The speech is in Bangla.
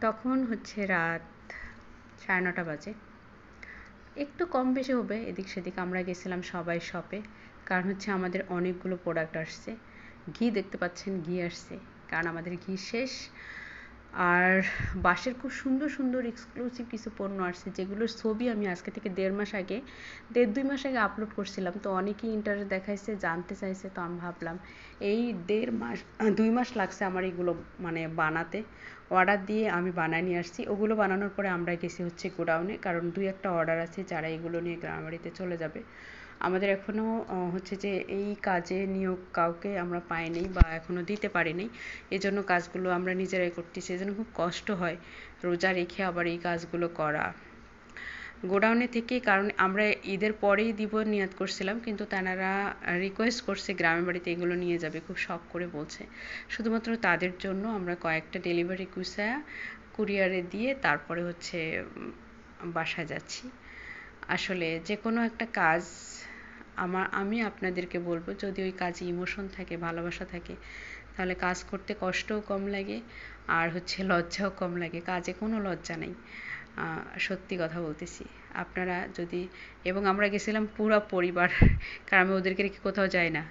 তখন হচ্ছে রাত সাড়ে নটা বাজে। একটু কম বেশি হবে, এদিক সেদিক। আমরা গেছিলাম সবাই শপে কারণ হচ্ছে আমাদের অনেকগুলো প্রোডাক্ট আসছে। ঘি দেখতে পাচ্ছেন, ঘি আসছে। কারণ আমাদের ঘি শেষ। আর বাঁশের খুব সুন্দর সুন্দর এক্সক্লুসিভ কিছু পণ্য আসছে, যেগুলোর ছবি আমি আজকে থেকে দেড় মাস আগে, দেড় দুই মাস আগে আপলোড করছিলাম। তো অনেকেই ইন্টারেস্ট দেখাইছে, জানতে চাইছে, তো আমি ভাবলাম এই দেড় মাস দুই মাস লাগছে আমার এগুলো মানে বানাতে। অর্ডার দিয়ে আমি বানায় নিয়ে আসছি। ওগুলো বানানোর পরে আমরা গেছি হচ্ছে গোডাউনে, কারণ দুই একটা অর্ডার আছে যারা এগুলো নিয়ে গ্রামবাড়িতে চলে যাবে। আমাদের এখনও হচ্ছে যে এই কাজে নিয়োগ কাউকে আমরা পাইনি বা এখনও দিতে পারিনি। এজন্য কাজগুলো আমরা নিজেরাই করতেছি এজন্য খুব কষ্ট হয় রোজা রেখে আবার এই কাজগুলো করা। গোডাউনে থেকে, কারণ আমরা ঈদের পরেই দিব নিয়াত করছিলাম, কিন্তু তারা রিকোয়েস্ট করছে গ্রামের বাড়িতে এগুলো নিয়ে যাবে, খুব শখ করে বলছে। শুধুমাত্র তাদের জন্য আমরা কয়েকটা ডেলিভারি কুসায়া কুরিয়ারে দিয়ে তারপরে হচ্ছে বাসায় যাচ্ছি। আসলে যে কোনো একটা কাজ আমার, আমি আপনাদেরকে বলব, যদি ওই কাজে ইমোশন থাকে, ভালোবাসা থাকে, তাহলে কাজ করতে কষ্টও কম লাগে, আর হচ্ছে লজ্জাও কম লাগে। কাজে কোনো লজ্জা নেই। সত্যি কথা বলতেছি। আপনারা যদি, এবং আমরা গেছিলাম পুরো পরিবার, কারণ আমি ওদেরকে রেখে কোথাও যাই না।